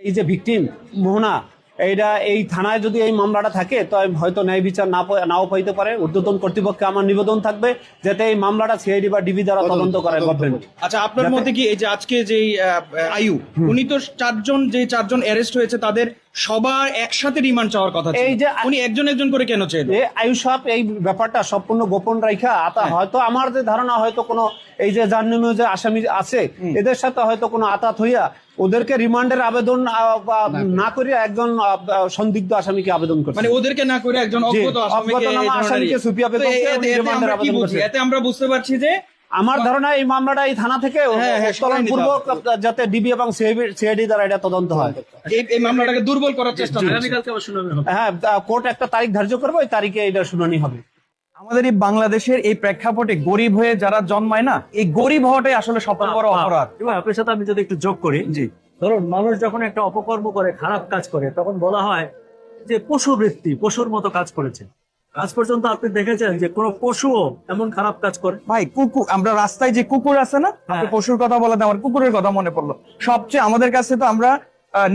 এই যে ভিকটিম মোহনা এইটা এই থানায় যদি এই মামলাটা থাকে তো হয়তো ন্যায় বিচার না নাও পাইতে পারে। ঊর্ধ্বতন কর্তৃপক্ষে আমার নিবেদন থাকবে যাতে এই মামলাটা সিআইডি বা ডিবি দ্বারা তদন্ত করে গভর্নমেন্ট আচ্ছা আপনার মতে কি এই যে আজকে যে আয়ু উনি তো চারজন যে চারজন অ্যারেস্ট হয়েছে তাদের সবার একসাথে রিমান্ড চাওয়ার কথা ছিল। এই যে- উনি একজন একজন করে কেন চেন এ আয়ুষ সাহেব এই ব্যাপারটা সম্পূর্ণ গোপন রাখা আতা হ্যাঁ। হয়তো আমার যে ধারণা হয়তো কোনো এই যে জার্নিমীয় যে আসামি আছে এদের সাথে হয়তো কোনো আতাত হইয়া ওদেরকে রিমান্ডের আবেদন না করিয়া একজন সন্দিগ্ধ আসামিকে আবেদন করছে। মানে ওদেরকে না করে একজন অজ্ঞাত আসামিকে ইয়ে। সুপিয়া তো বেগমকে এ- উনি এতে- এতে রিমান্ডের আবেদন করছে। এতে আমরা বুঝতে পারছি যে আমার ধারণা এই মামলাটা এই থানা থেকে হ্যাঁ, হ্যাঁ, পূর্বক যাতে ডিবি এবং সিআইডি দ্বারা এটা তদন্ত হয়। এই মামলাটাকে দুর্বল করার চেষ্টা হ্যাঁ কোর্ট একটা তারিখ ধার্য করবে ওই তারিখে এটা শুনানি হবে। আমাদের এই বাংলাদেশের এই প্রেক্ষাপটে গরিব হয়ে যারা জন্মায় না এই গরিব হওয়াটাই আসলে সবচেয়ে বড় অপরাধ। এবং আপনার সাথে আমি যদি একটু যোগ করি জি। ধরুন মানুষ যখন একটা অপকর্ম করে খারাপ কাজ করে তখন বলা হয় যে পশু বৃত্তি পশুর মতো কাজ করেছে। আজ পর্যন্ত আপনি দেখেছেন যে কোনো পশুও এমন খারাপ কাজ করে। ভাই কুকুর আমরা রাস্তায় যে কুকুর আছে না হ্যাঁ। পশুর কথা বলাতে আমার কুকুরের কথা মনে পড়ল। সবচেয়ে আমাদের কাছে তো আমরা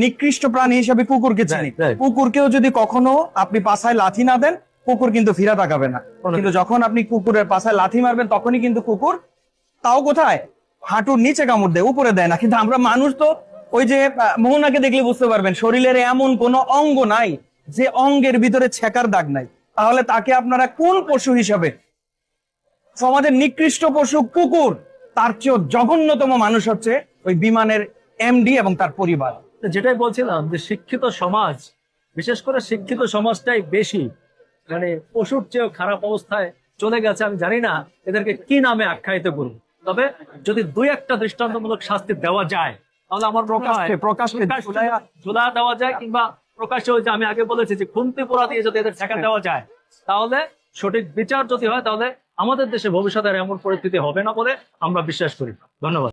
নিকৃষ্ট প্রাণী হিসেবে কুকুরকে চিনি. কুকুরকেও যদি কখনো আপনি পাছায় লাথি না দেন কুকুর কিন্তু ফিরা তাকাবে না। কিন্তু যখন আপনি কুকুরের পাশায় লাথি মারবেন তখনই কিন্তু কুকুর তাও কোথায়? হাঁটুর নিচে কামড় দেয় উপরে দেয় না। কিন্তু আমরা মানুষ তো ওই যে মোহনাকে দেখলে বুঝতে পারবেন শরীরের এমন কোনো অঙ্গ নাই যে অঙ্গের ভিতরে ছেকার দাগ নাই। তাহলে তাকে আপনারা কোন পশু হিসাবে? সমাজের নিকৃষ্ট পশু কুকুর তার চেয়েও জঘন্যতম মানুষ হচ্ছে ওই বিমানের এমডি এবং তার পরিবার। যেটাই বলছিলাম যে শিক্ষিত সমাজ বিশেষ করে শিক্ষিত সমাজটাই বেশি। মানে পশুর চেয়েও খারাপ অবস্থায় চলে গেছে আমি জানি না এদেরকে কি নামে আখ্যায়িত করব? তবে যদি দুই একটা দৃষ্টান্তমূলক শাস্তি দেওয়া যায় তাহলে আমার প্রকাশ ঝুলা দেওয়া যায় কিংবা প্রকাশ্যে হয়েছে আমি আগে বলেছি যে খুন্তি পোড়া দিয়ে যদি এদের ঠেকা দেওয়া যায় তাহলে সঠিক বিচার যদি হয় তাহলে আমাদের দেশে ভবিষ্যতে এমন পরিস্থিতি হবে না বলে আমরা বিশ্বাস করি। ধন্যবাদ।